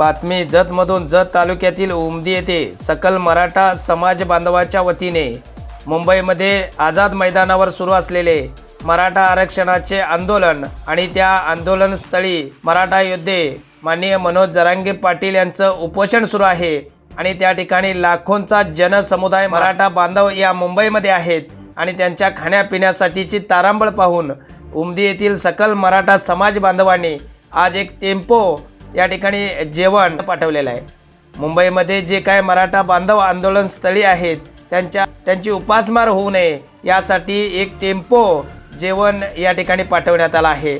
बातमी जतमधून जत तालुक्यातील उमदी येथे सकल मराठा समाज बांधवाच्या वतीने मुंबईमध्ये आझाद मैदानावर सुरू असलेले मराठा आरक्षणाचे आंदोलन आणि त्या आंदोलनस्थळी मराठा योद्धे माननीय मनोज जरांगे पाटील यांचं उपोषण सुरू आहे आणि त्या ठिकाणी लाखोंचा जनसमुदाय मराठा बांधव या मुंबईमध्ये आहेत आणि त्यांच्या खाण्यापिण्यासाठीची तारांबळ पाहून उमदी येथील सकल मराठा समाज बांधवांनी आज एक टेम्पो या ठिकाणी जेवण पाठवलेलं आहे. मुंबईमध्ये जे काय मराठा बांधव आंदोलन स्थळी आहेत त्यांच्या त्यांची उपासमार होऊ नये यासाठी एक टेम्पो जेवण या ठिकाणी पाठवण्यात आलं आहे.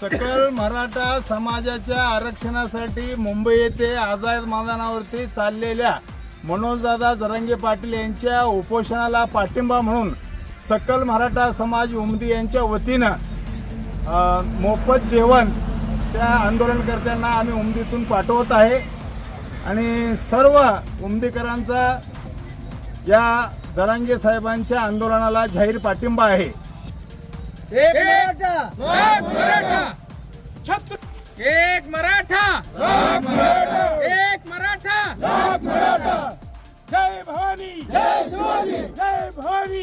सकल मराठा समाजाच्या आरक्षणासाठी मुंबई येथे आझाद मैदानावरती चाललेल्या मनोजदादा जरांगे पाटील यांच्या उपोषणाला पाठिंबा म्हणून सकल मराठा समाज उमदी यांच्या वतीनं मोफत जेवण त्या आंदोलनकर्त्यांना आम्ही उमदीतून पाठवत आहे. आणि सर्व उमदीकरांचा या जरांगे साहेबांच्या आंदोलनाला जाहीर पाठिंबा आहे. एक मराठा! एक मराठा! जय भवानी! जय भवानी!